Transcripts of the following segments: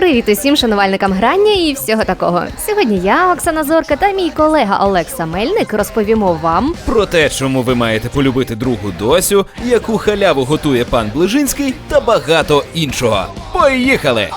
Привіт усім шанувальникам грання і всього такого. Сьогодні я, Оксана Зорка та мій колега Олекса Мельник розповімо вам Про те, чому ви маєте полюбити другу Досю, яку халяву готує пан Ближинський та багато іншого. Поїхали!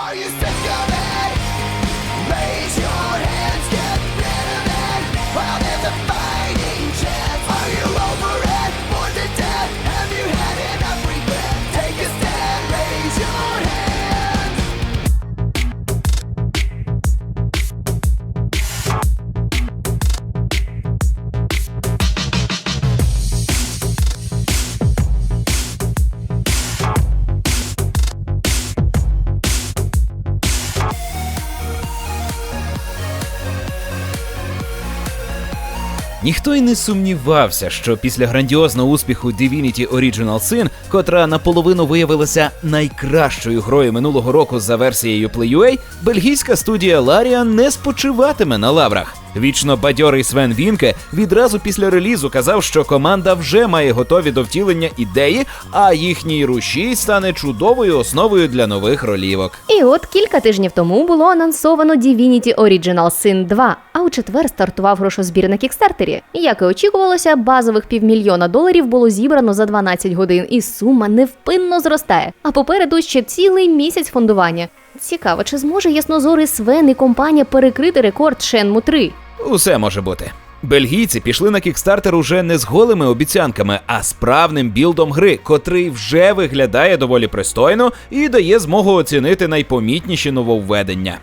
Ніхто й не сумнівався, що після грандіозного успіху Divinity Original Sin, котра наполовину виявилася найкращою грою минулого року за версією PlayUA, бельгійська студія Larian не спочиватиме на лаврах. Вічно бадьорий Свен Вінке відразу після релізу казав, що команда вже має готові до втілення ідеї, а їхній рушій стане чудовою основою для нових ролівок. І от кілька тижнів тому було анонсовано Divinity Original Sin 2, а у четвер стартував грошозбір на кікстартері. Як і очікувалося, базових півмільйона доларів було зібрано за 12 годин, і сума невпинно зростає. А попереду ще цілий місяць фондування. Цікаво, чи зможе яснозорий Свен і компанія перекрити рекорд Шенму 3? Усе може бути. Бельгійці пішли на кікстартер уже не з голими обіцянками, а справним білдом гри, котрий вже виглядає доволі пристойно і дає змогу оцінити найпомітніші нововведення.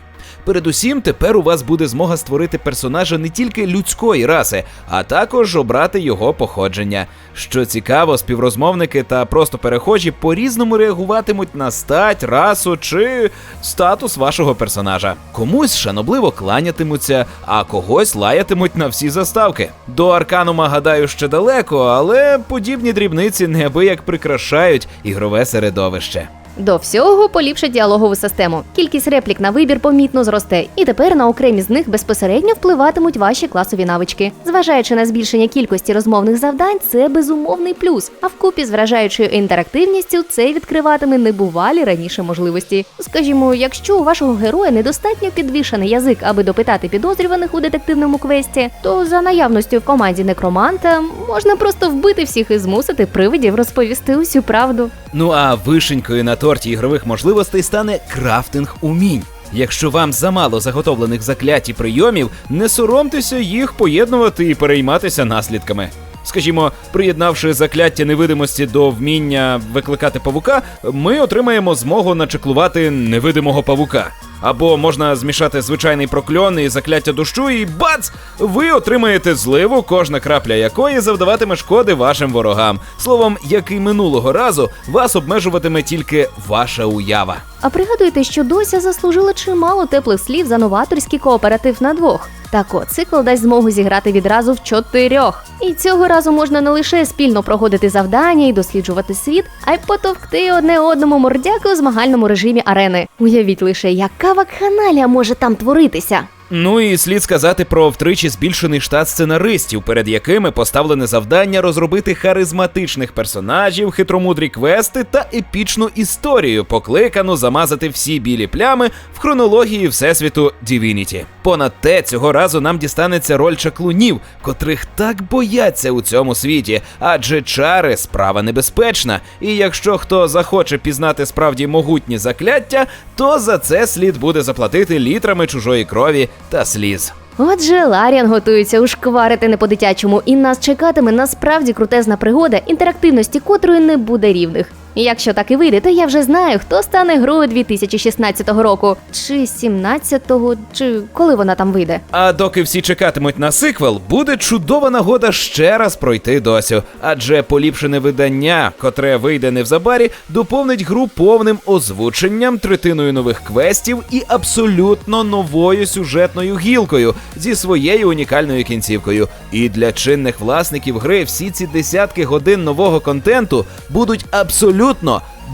Передусім, тепер у вас буде змога створити персонажа не тільки людської раси, а також обрати його походження. Що цікаво, співрозмовники та просто перехожі по-різному реагуватимуть на стать, расу чи статус вашого персонажа. Комусь шанобливо кланятимуться, а когось лаятимуть на всі заставки. До Арканума, гадаю, ще далеко, але подібні дрібниці неабияк прикрашають ігрове середовище. До всього поліпшить діалогову систему. Кількість реплік на вибір помітно зросте, і тепер на окремі з них безпосередньо впливатимуть ваші класові навички. Зважаючи на збільшення кількості розмовних завдань, це безумовний плюс. А вкупі з вражаючою інтерактивністю це відкриватиме небувалі раніше можливості. Скажімо, якщо у вашого героя недостатньо підвішений язик, аби допитати підозрюваних у детективному квесті, то за наявністю в команді некроманта можна просто вбити всіх і змусити привидів розповісти усю правду. Ну а вишенькою на торті ігрових можливостей стане крафтинг умінь. Якщо вам замало заготовлених заклять і прийомів, не соромтеся їх поєднувати і перейматися наслідками. Скажімо, приєднавши закляття невидимості до вміння викликати павука, ми отримаємо змогу начеклувати невидимого павука. Або можна змішати звичайний прокльон і закляття дощу, і бац! Ви отримаєте зливу, кожна крапля якої завдаватиме шкоди вашим ворогам. Словом, як і минулого разу, вас обмежуватиме тільки ваша уява. А пригадуєте, що Дося заслужила чимало теплих слів за новаторський кооператив на двох. Так от, цикл дасть змогу зіграти відразу в чотирьох. І цього разу можна не лише спільно проходити завдання і досліджувати світ, а й потовкти одне одному мордяки у змагальному режимі арени. Уявіть лише, яка вакханалія може там творитися. Ну і слід сказати про втричі збільшений штат сценаристів, перед якими поставлене завдання розробити харизматичних персонажів, хитромудрі квести та епічну історію, покликану замазати всі білі плями в хронології всесвіту Divinity. Понад те, цього разу нам дістанеться роль чаклунів, котрих так бояться у цьому світі, адже чари справа небезпечна. І якщо хто захоче пізнати справді могутні закляття, то за це слід буде заплатити літрами чужої крові та сліз. Отже, Ларіан готується ушкварити не по-дитячому, і нас чекатиме насправді крутезна пригода, інтерактивності котрої не буде рівних. І якщо так і вийде, то я вже знаю, хто стане грою 2016 року, чи 17-го, чи коли вона там вийде. А доки всі чекатимуть на сиквел, буде чудова нагода ще раз пройти досю. Адже поліпшене видання, котре вийде невзабарі, доповнить гру повним озвученням, третиною нових квестів і абсолютно новою сюжетною гілкою зі своєю унікальною кінцівкою. І для чинних власників гри всі ці десятки годин нового контенту будуть абсолютно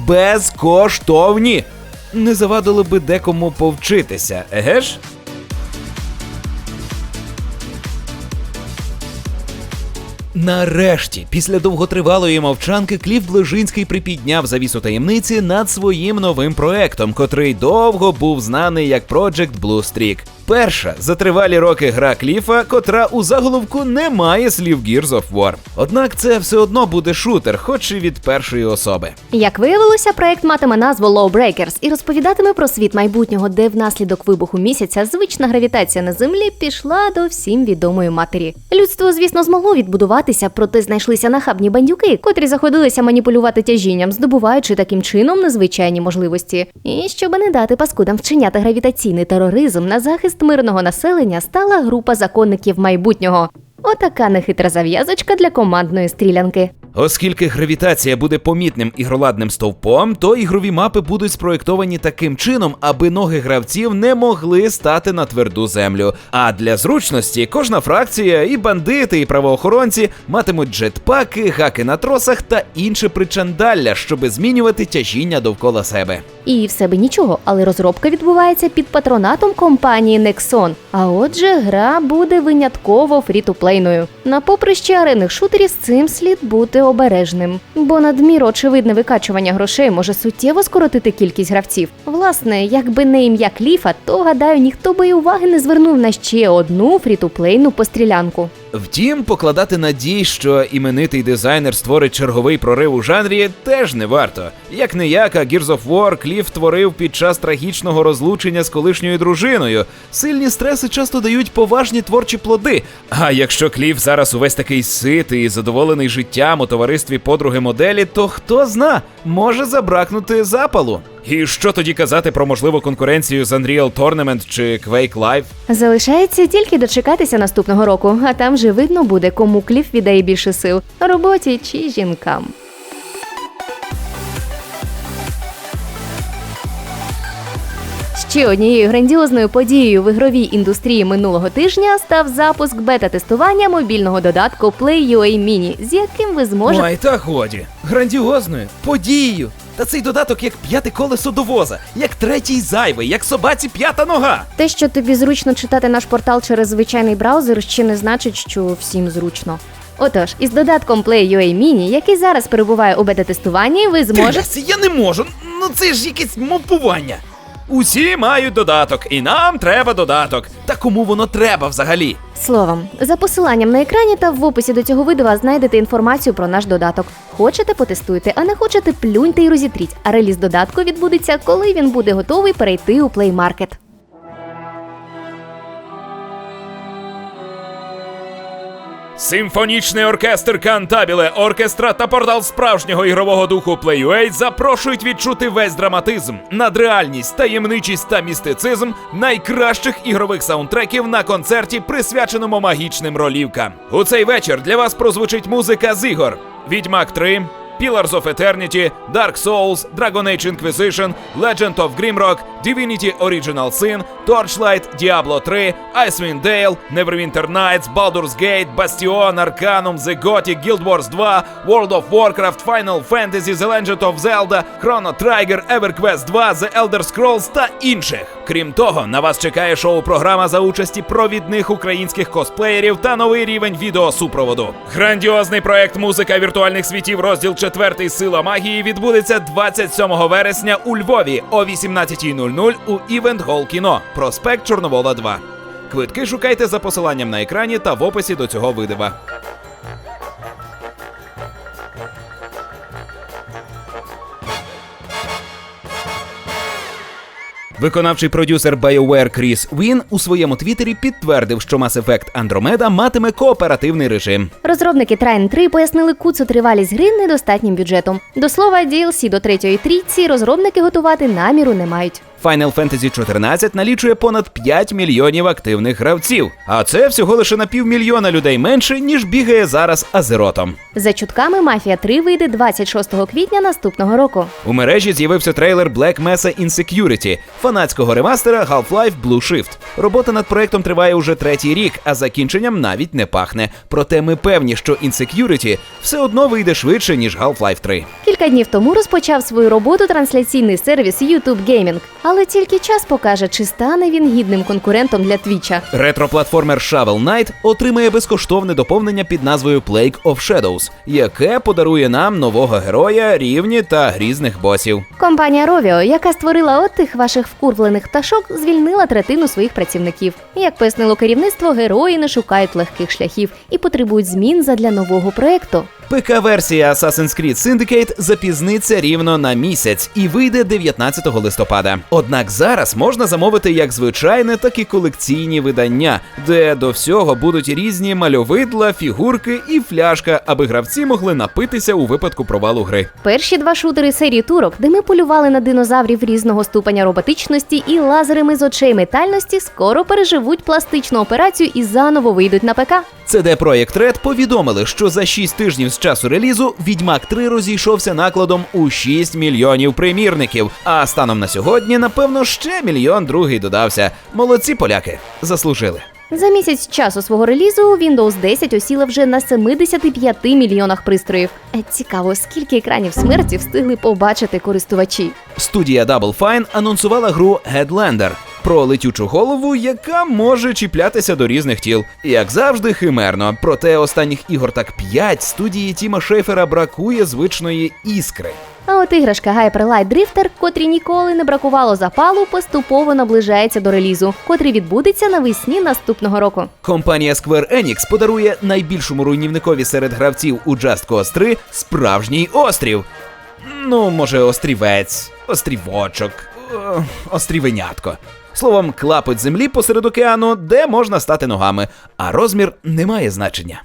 безкоштовні. Не завадило би декому повчитися, еге ж? Нарешті, після довготривалої мовчанки, Кліф Ближинський припідняв завісу таємниці над своїм новим проектом, котрий довго був знаний як Project Blue Streak. Перша за тривалі роки гра Кліфа, котра у заголовку не має слів Gears of War. Однак це все одно буде шутер, хоч і від першої особи. Як виявилося, проект матиме назву Lawbreakers і розповідатиме про світ майбутнього, де внаслідок вибуху місяця звична гравітація на землі пішла до всім відомої матері. Людство, звісно, змогло відбудуватися, проте знайшлися нахабні бандюки, котрі заходилися маніпулювати тяжінням, здобуваючи таким чином незвичайні можливості. І щоб не дати паскудам вчиняти гравітаційний тероризм на захист мирного населення, стала група законників майбутнього. Отака нехитра зав'язочка для командної стрілянки. Оскільки гравітація буде помітним ігроладним стовпом, то ігрові мапи будуть спроєктовані таким чином, аби ноги гравців не могли стати на тверду землю. А для зручності кожна фракція, і бандити, і правоохоронці матимуть джетпаки, гаки на тросах та інше причандалля, щоби змінювати тяжіння довкола себе. І все би нічого, але розробка відбувається під патронатом компанії Nexon. А отже, гра буде винятково фрі-ту-плейною. На поприщі арених шутерів з цим слід бути обережним, бо надміру очевидне викачування грошей може суттєво скоротити кількість гравців. Власне, якби не ім'я Кліфа, то гадаю, ніхто би й уваги не звернув на ще одну фрі-ту-плейну пострілянку. Втім, покладати надій, що іменитий дизайнер створить черговий прорив у жанрі, теж не варто. Як не як, а Gears of War Кліф творив під час трагічного розлучення з колишньою дружиною. Сильні стреси часто дають поважні творчі плоди. А якщо Кліф зараз увесь такий ситий і задоволений життям у товаристві подруги моделі, то хто зна, може забракнути запалу. І що тоді казати про можливу конкуренцію з Unreal Tournament чи Quake Live? Залишається тільки дочекатися наступного року, а там же видно буде, кому Кліф віддає більше сил роботі чи жінкам. Ще однією грандіозною подією в ігровій індустрії минулого тижня став запуск бета-тестування мобільного додатку PlayUA Mini, з яким ви зможете. Ой, та годі. Грандіозною, подією. Та цей додаток як п'яте колесо до воза, як третій зайвий, як собаці п'ята нога. Те, що тобі зручно читати наш портал через звичайний браузер, ще не значить, що всім зручно. Отож, із додатком PlayUA Mini, який зараз перебуває у бета-тестуванні, ви зможете. Трясся, я не можу. Ну це ж якесь мовпування. Усі мають додаток, і нам треба додаток. Та кому воно треба взагалі? Словом, за посиланням на екрані та в описі до цього відео знайдете інформацію про наш додаток. Хочете, потестуйте, а не хочете, плюньте і розітріть. А реліз додатку відбудеться, коли він буде готовий перейти у Play Market. Симфонічний оркестр Кантабіле, оркестра та портал справжнього ігрового духу PlayUA запрошують відчути весь драматизм, надреальність, таємничість та містицизм найкращих ігрових саундтреків на концерті, присвяченому магічним ролівкам. У цей вечір для вас прозвучить музика з ігор: Відьмак 3, Pillars of Eternity, Dark Souls, Dragon Age Inquisition, Legend of Grimrock, Divinity Original Sin, Torchlight, Diablo 3, Icewind Dale, Neverwinter Nights, Baldur's Gate, Bastion, Arcanum, The Gothic, Guild Wars 2, World of Warcraft, Final Fantasy, The Legend of Zelda, Chrono Trigger, EverQuest 2, The Elder Scrolls та інших. Крім того, на вас чекає шоу-програма за участі провідних українських косплеєрів та новий рівень відеосупроводу. Грандіозний проект Музика віртуальних світів, розділ 4 Сила магії відбудеться 27 вересня у Львові о 18.00 у Івент Гол Кіно. Проспект Чорновола 2. Квитки шукайте за посиланням на екрані та в описі до цього видива. Виконавчий продюсер BioWare Кріс Він у своєму твіттері підтвердив, що Mass Effect Andromeda матиме кооперативний режим. Розробники Trine 3 пояснили куцу тривалість гри недостатнім бюджетом. До слова, DLC до третьої трійці розробники готувати наміру не мають. Final Fantasy 14 налічує понад 5 мільйонів активних гравців, а це всього лише на півмільйона людей менше, ніж бігає зараз Азеротом. За чутками Мафія 3 вийде 26 квітня наступного року. У мережі з'явився трейлер Black Mesa Insecurity, фанатського ремастера Half-Life Blue Shift. Робота над проектом триває уже третій рік, а закінченням навіть не пахне. Проте ми певні, що Insecurity все одно вийде швидше, ніж Half-Life 3. Кілька днів тому розпочав свою роботу трансляційний сервіс YouTube Gaming. Але тільки час покаже, чи стане він гідним конкурентом для Твіча. Ретро-платформер Shovel Knight отримає безкоштовне доповнення під назвою Plague of Shadows, яке подарує нам нового героя, рівні та грізних босів. Компанія Rovio, яка створила отих ваших вкурвлених пташок, звільнила третину своїх працівників. Як пояснило керівництво, герої не шукають легких шляхів і потребують змін задля нового проекту. ПК-версія Assassin's Creed Syndicate запізниться рівно на місяць і вийде 19 листопада. Однак зараз можна замовити як звичайне, так і колекційні видання, де до всього будуть різні мальовидла, фігурки і фляжка, аби гравці могли напитися у випадку провалу гри. Перші два шутери серії турок, де ми полювали на динозаврів різного ступеня роботичності і лазерами з очей метальності, скоро переживуть пластичну операцію і заново вийдуть на ПК. CD Projekt Red повідомили, що за 6 тижнів з часу релізу Відьмак 3 розійшовся накладом у 6 мільйонів примірників. А станом на сьогодні, напевно, ще мільйон другий додався. Молодці поляки заслужили. За місяць часу свого релізу Windows 10 осіла вже на 75 мільйонах пристроїв. Е, Цікаво, скільки екранів смерті встигли побачити користувачі. Stудія Double Fine анонсувала гру Headlander про летючу голову, яка може чіплятися до різних тіл. Як завжди, химерно. Проте останніх ігор так 5 студії Тіма Шейфера бракує звичної іскри. А от іграшка Hyper Light Drifter, котрій ніколи не бракувало запалу, поступово наближається до релізу, котрий відбудеться навесні наступного року. Компанія Square Enix подарує найбільшому руйнівникові серед гравців у Just Cause 3 справжній острів. Ну, може, острівець, острівочок, острівенятко. Словом, клапоть землі посеред океану, де можна стати ногами, а розмір не має значення.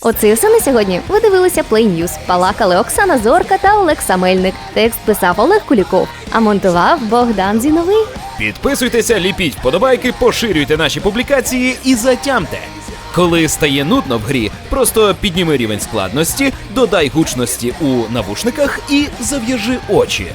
Оце і все на сьогодні. Ви дивилися Play News. Палакали Оксана Зорка та Олег Самельник. Текст писав Олег Куліков, а монтував Богдан Зіновий. Підписуйтеся, ліпіть вподобайки, поширюйте наші публікації і затямте. Коли стає нудно в грі, просто підніми рівень складності, додай гучності у навушниках і зав'яжи очі.